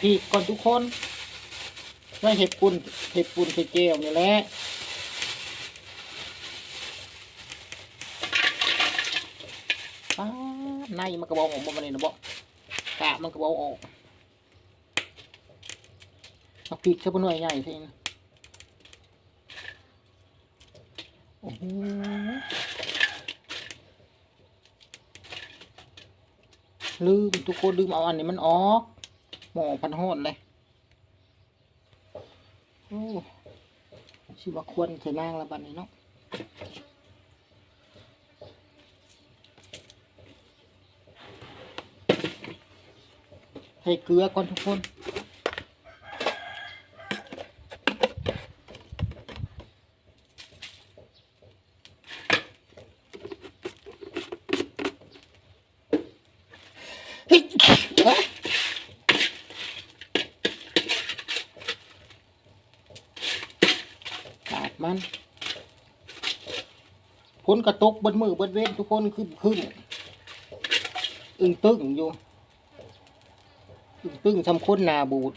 พีกก่อนทุกคนไว้เห็ดปุ่นเห็ดปุ่นเห็ดเจลนี่แหละป้าในมันกระบอกออกมาบันนี้นะบอกกะมันกระบอกออกเอาพริกซะบนหน่วยใหญ่สิโอ้โหลืมทุกคนลืมเอาอันนี้มันออก มอพันหอดเลยโอ้ชิว่าควรใส่นางละบัดนี้เนาะให้เกลือก่อนทุกคน เฮ้ยเอ้ยปาดมันพ้ นกระตกบนมือบนเว้นทุกคนขึ้นขึ้นอึ้งตึ้งอยู่อึ้งตึ้งทำคนนาบูด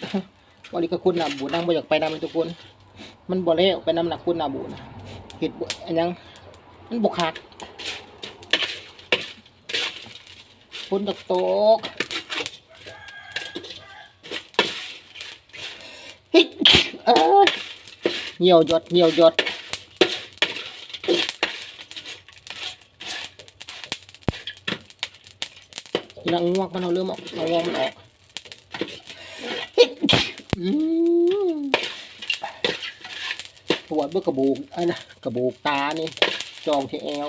วันนี้ก็คนนาบูดนั่งบ่อยากไปนำทุกคน มันบ่แล้วไปนำหนักคนนาบูดเห็ดอันยังมันบกขาดพ้นตกตกเฮ้ยเอ้ยเหี่ยวหยดเหี่ยวหยด นางงวกมันเอาเริ่มออกนางงวกมันออกเฮ้ยอืมปวดเบื่อกระโบูกไอ้นะกระโบูกตานี่จองที่แอว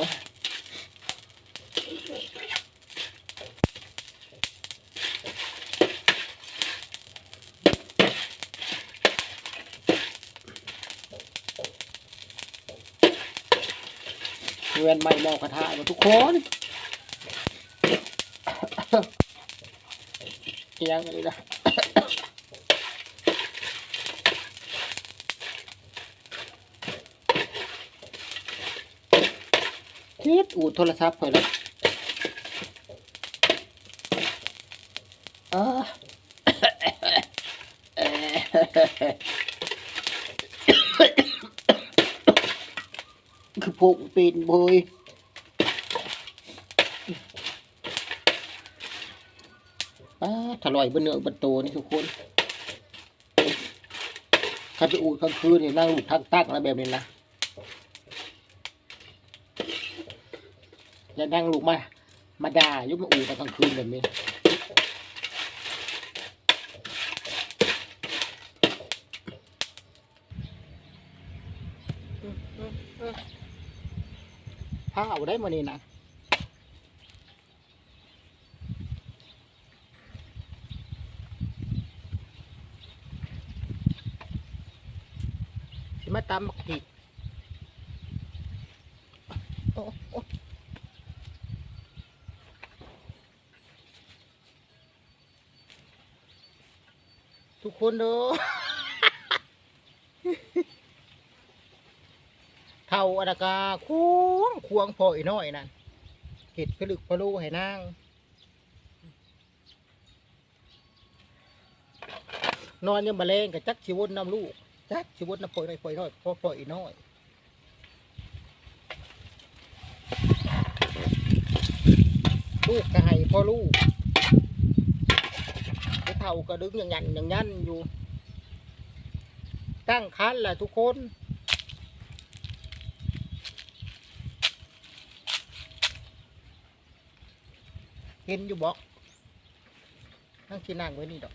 เวียนใหม่มอกระทะมาทุกคนียังไงนะเฮ็ดอูดโทรศัพท์ข่อยแล้วคือพวกปีนโบยป้าถล อยบนเนื้อบนโตนี่ทุกคนถ้าไปอูดกลางคืนนี่นั่งลูกทักตักอะไรแบบนี้นะอย่านั่งลูกมา มาด่ายุบมาอูตอนกลางคืนแบบนี้ผ้าเอาได้มานี่นะ ตำบักผิดทุกคนเด้อเท่าอดากาควงควงพออีน้อยนั่นเห็ดผลึกพะลูให้นางนอนยังบะเลงกับจักชิวนน้ำลูก จักชิวนน้ำปล่อยน้อยปล่อยน้อยพอปล่อยน้อยลูกก็ให้พ่อลูกไอ้เท่าก็ดึงอย่างยันอย่างยันอยู่ ตั้งคันแหละทุกคนเห็นอยู่บอกทั้งที่นั่งไว้นี่ดอก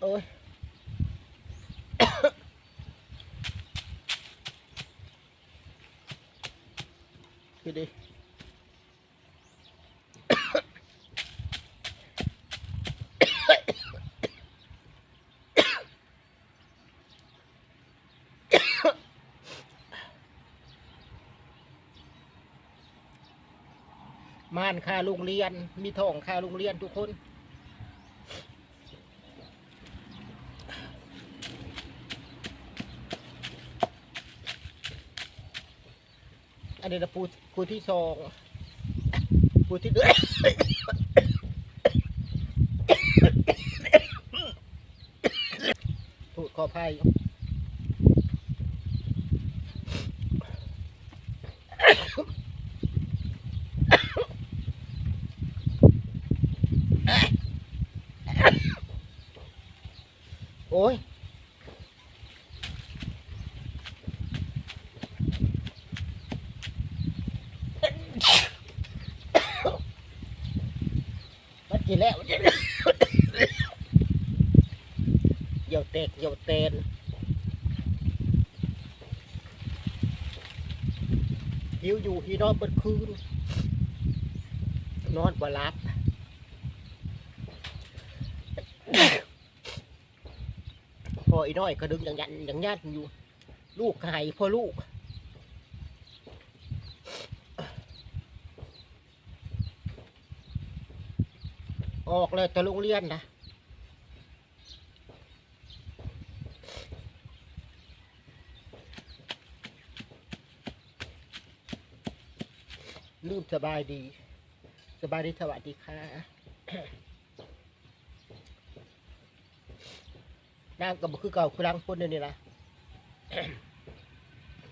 โอ้ย คือดิม่านค่าโรงเรียน มีทองค่าโรงเรียนทุกคน นี้นะปูปูที่สองปูที่เดือถูกขออภัยโอ้ย มันกิน แล้วเหยี่ยวเตกเหยี่ยวเตนหิวอยู่ที่นอนเปิดคืน นอนบ่หลับพออีน้อยก็ดึงอย่างยันอย่างยันอยู่ ลูกไห้พ่อลูก ออกเลยแต่โรงเรียนนะลืมสบายดี สบายดีสวัสดีค่ะนางกับคือเก่าคือรังพ้นเดี๋ยนี่นะ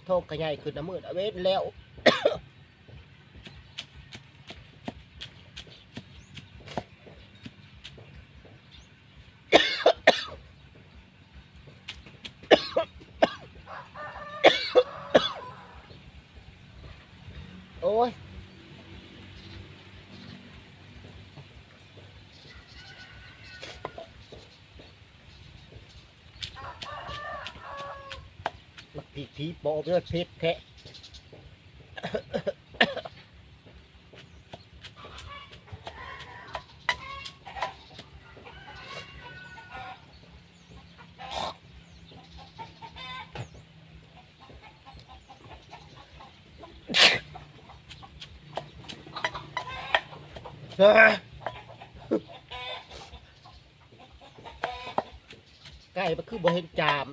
โทษกระใหญ่ขึ้นน้ำมืดเอาเว้นแล้ว โอ้ย มัก ผีปอบเลยเพชรแทะเอ้ยไก่มันคือบ่เห็นจาม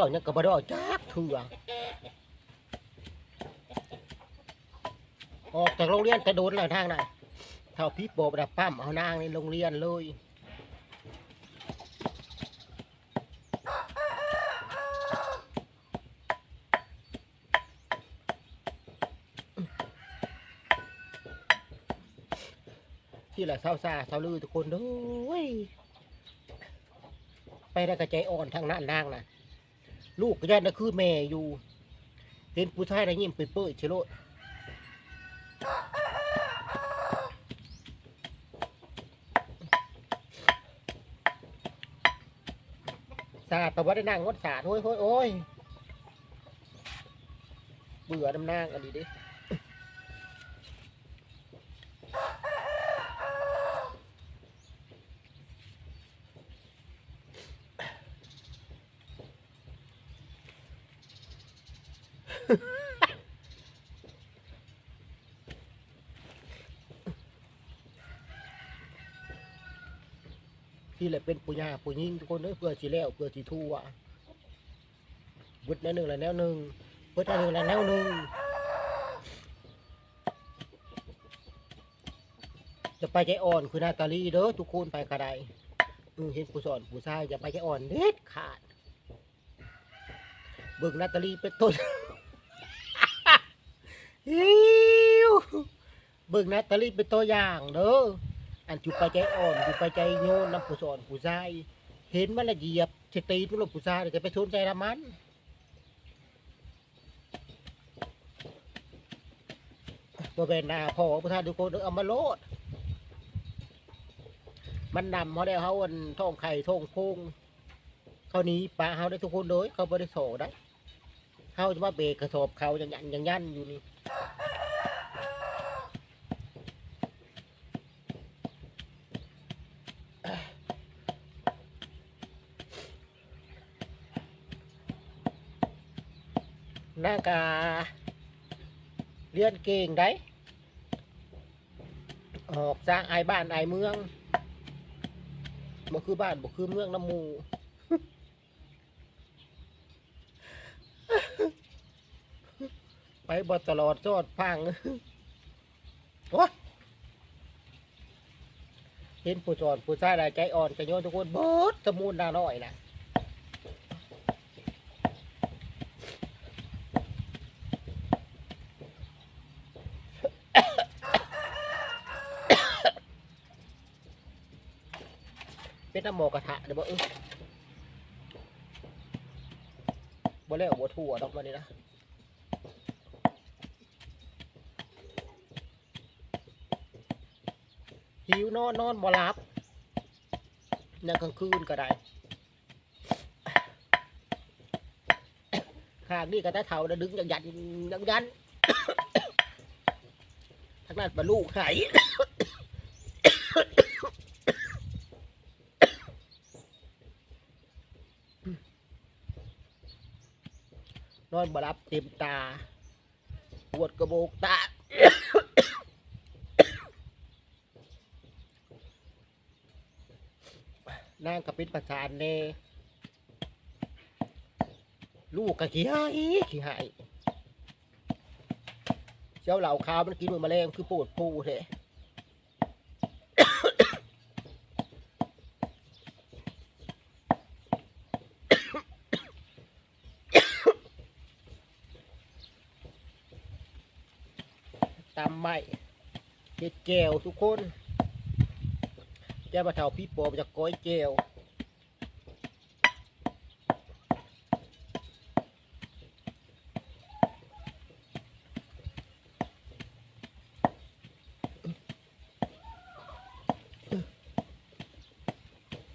จีบอกเนี่ยกับบดอจักเถื่อออกจากโรงเรียนแต่โดนแล้วทางไหนเท่าพี่โบดับปั้มเอานางในโรงเรียนเลยที่แหละเศร้าซาเศร้าลือทุกคนด้วยไปได้กระใจอ่อนทางนั้นนางนะ ลูกก็ยันนะคือแม่อยู่เห็นผู้ชายได้ยิ้มเปื่อยๆเชโลดสาดแต่ว่าได้นั่งงดสาดโอ้ยโอ้ยโอ้ยเบื่อน้ำนางอันนี้ดิ ที่แหละเป็นปุญญาปุญญิงทุกคนเด้อเพื่อสิแล้วเพื่อสิทั่วบิดแนวหนึ่งและแนวหนึ่งเบิดแนวหนึ่งและแนวหนึ่งจะไปใจอ่อนคือนาตาลีเด้อทุกคนไปกระไดเห็นผู้สอนผู้ชายจะไปใจอ่อนเด็ดขาดเบิ่งนาตาลีเป็นต้นเบิ่งนาตาลีเป็นตัวอย่างเด้อ อันจุไปใจอ่อนจุไปใจโยนน้ำผู้สอนผู้ชายเห็นมันละเหยียบเฉตีทุลบผู้ชายจะไปชนใจละมันตัวเป็นหนาพ่อผู้ชายทุกคนเอามาโลด มันนำเขาได้เขาอันท่องไข่ท่องพงเขานี้ปลาเขาได้ทุกคนเลยเขาไม่ได้โสได้เขาจะมาเบรกกระสอบเขาอย่างยันอย่างยันอยู่นี่ มากะเรียนเก่งได้ออกจากไอ้บ้านไอ้เมืองบ่คือบ้านบ่คือเมืองน้ำมูไปบ่ตลอดจอดพังโอ้เห็นผู้จอดผู้ชายได้ใจอ่อนกันโยนทุกคนบดสมุนดาน้อยนะ็นน้ำหมอกระทะเดี๋ยวบอกเออบ่แล้วบ่ทั่วดอกมานี่นะหิวนอนนอนบ่หลับในกลางคืนก็ได้ข้างนี่ก็ได้เท่าได้ดึงยันยันยันยันทางนั้นบรรลุไห้ น อนบับเต็มตา ปวดกระโบกตานางกับป็นประสานเนลูกกะขี้หายขี้หายเจ้าเหล่าขาวมันกินเหมือนแมลงคือปวดปูเถอะ ตามไม่เห็ดแก้วทุกคนแก้วมาเทาพี่ปมาจากก้อยแก้ว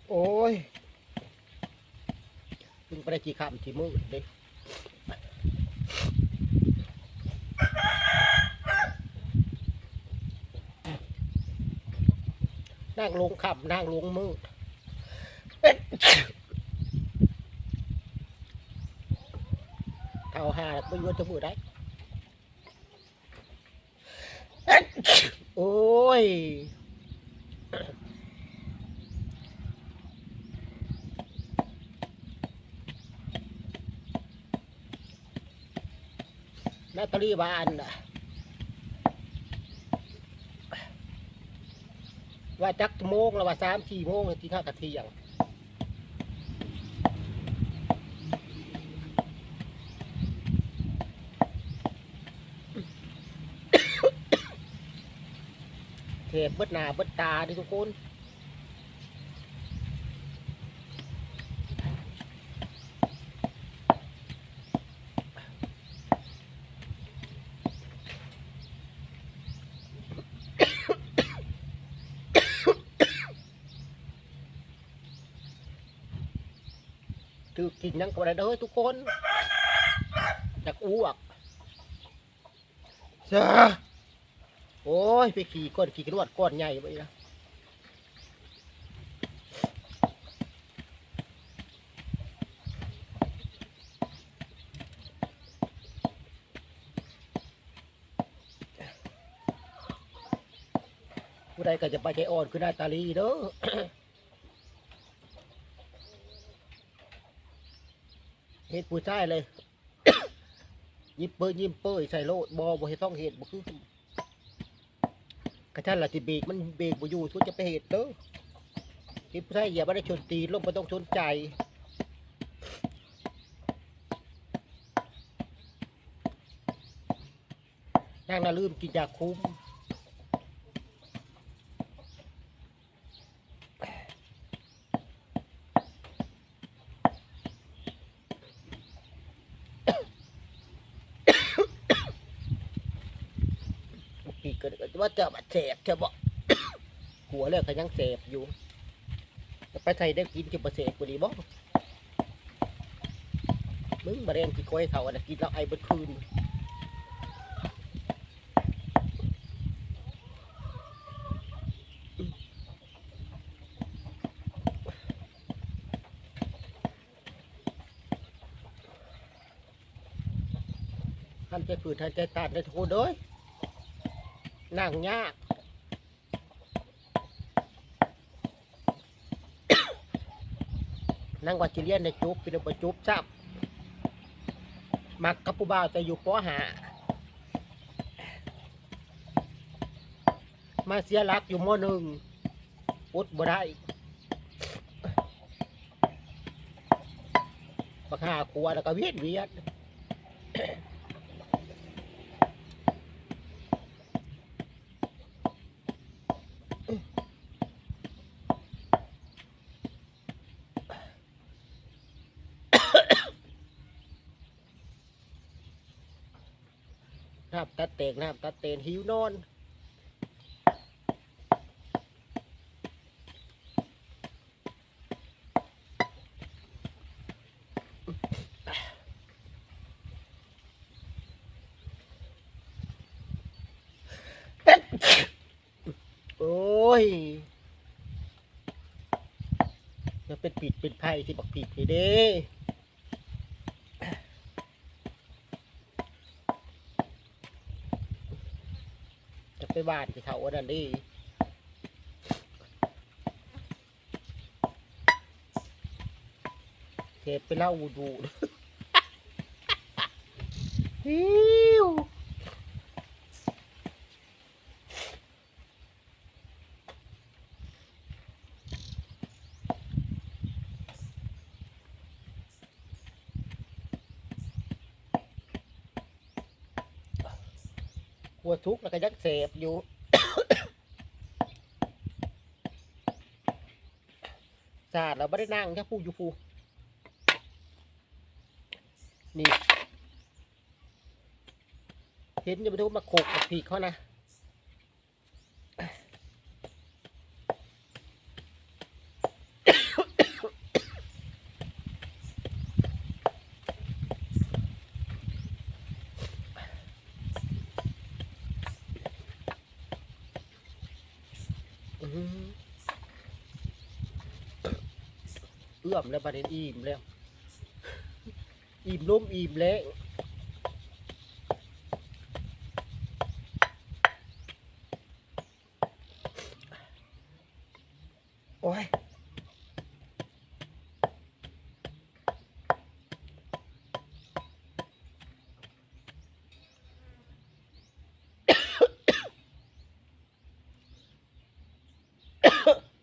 โอ้ยเพิ่งไปได้กี่คำที่มืดเด็ก นั่งลงคำนั่งลงมืดเท่าหาไม่รู้จะมือได้ โอ้ยนาตาลีบานน่ะ ว่าจักโมงแล้วว่าสามสี่โมงที่ข้ากะเทียงเทปเบิดหน้าเบิดตาดิทุกคน ถือ กินยังก็ได้เด้อทุกคนอยากอ้วกเจ้าโอ้ยไปขี่ก้อนขี่กระวดก้อนใหญ่ไปนะผู้ใดก็จะไปใจอ่อนคือหน้าตาลีเด้อ เฮ็ดผู้ชายเลย ยิบเปยยิ้มเปยใส่โลดบอบ่ให้ต้องเฮ็ดบ่คือกระชั้นละที่เบรกมันเบรกบ่อยู่ทุกจะไปเฮ็ดเด้อเฮ็ดผู้ชายอย่าบ่ได้ชนตีนลงบ่ต้องชนใจนางน่ะลืมกินยาคุ้ม ปีกก็ว่าจะมาแสบจะบ่หัวแล้วก็ยังแสบอยู่ไปใส่ได้กินจะประเสบบ่ดีบ่มึงมาเรียนกี่ก้อยเขาอันนะกินแล้วไอเบิดคืนทำใจฝืนทำใจตัดเลยโทษด้วย นั่งยากนั่งวาจิเลียนในจุบเป็นอุปจุบซับมักกับผู้บ่าวจะอยู่ป้อหามาเสียหลักอยู่ม้อหนึ่งอุดบ่ได้บักหาขวแล้วก็เวียนเวียน ตัดเตกน้ำตัดเตนหิวนอนโอ้ยจะเป็นปิดเป็นไพ่ที่บักปิดนี่เด้ จะไป บ้านที่เขาอันนั้นดีเทปไปเล่าดูฮิว ทุกข์แล้วก็ยักเสพอยู่สาดเราไม่ได้นั่งแค่ผู้อยู่ผู้นี่ เห็นจะไปดูมาโขกกับผีเขานะ อื้อหือ เอื้อมแล้วประเด็นอิ่มแล้ว อิ่มล้มอิ่มแล้วโอ้ย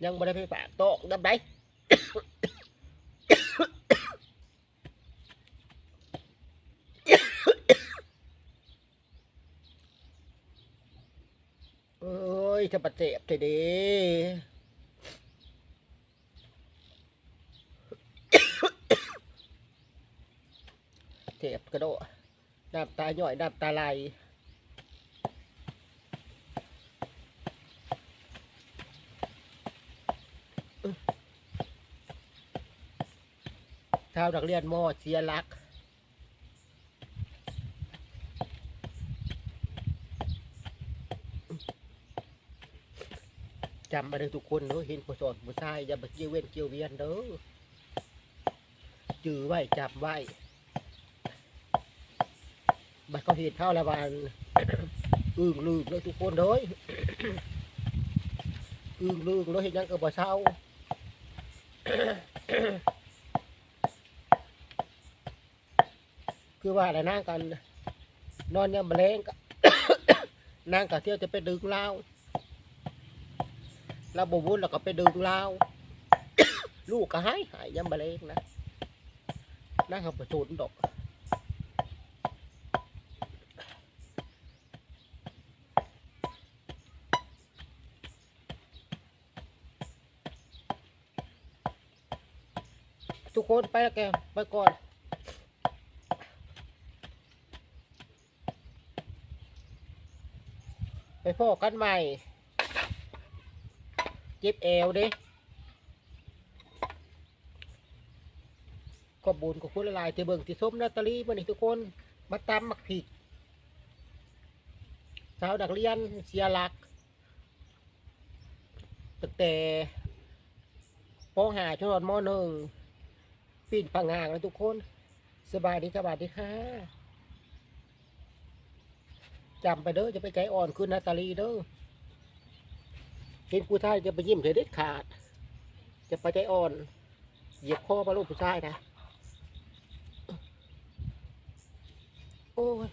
ยังไม่ได้ไปปากโต๊ะดับได้ เอ้ย จะบาดเจ็บเถอะเด้เจ็บกระโดดน้ำตาหย่อยน้ำตาไหลชาวนักเรียนมอเสียลัก จำมาเลยทุกคนเนอะเห็นผู้สอนผู้ชายอย่าไปเกี่ยวเว้นเกี่ยวเวียนเด้อจือไว้จับไว้บัดเขาเห็นเข้าแล้ววันอึ้งลืมเลยทุกคนเด้ยอึ้งลืมเลยเห็นยังก็บ่เศร้าคือว่าอะไรนั่งกัน นอนเนี่ยมะเร็งก็นั่งกับเที่ยวจะไปดึงเล้า เราบวุ้นเราก็ไปดึงเราลูกก็หายหายยำบะเลงนะนั่งเขาประชุนดอกทุกคนไปแล้วแกไปก่อนไปพ่อกันใหม่ เจ็บแอวเด้ก็บุญกับคุณละลายที่เบิ่งที่ส้มนาตาลีมาหนี่ทุกคนมาตำมักผิดสาวนักเรียนเสียหลักตั้งแต่ปหาจนมหนึ่งปีนพังงางแล้วทุกคน สบายดีสบายดีค่ะจำไปเด้อจะไปใจอ่อนคือนาตาลีเด้อ เห็นผู้ชายจะไปยิ้มเธอเด็ดขาด จะไปใจอ่อน เหยียบคอมาลูกผู้ชายนะ โอ้ย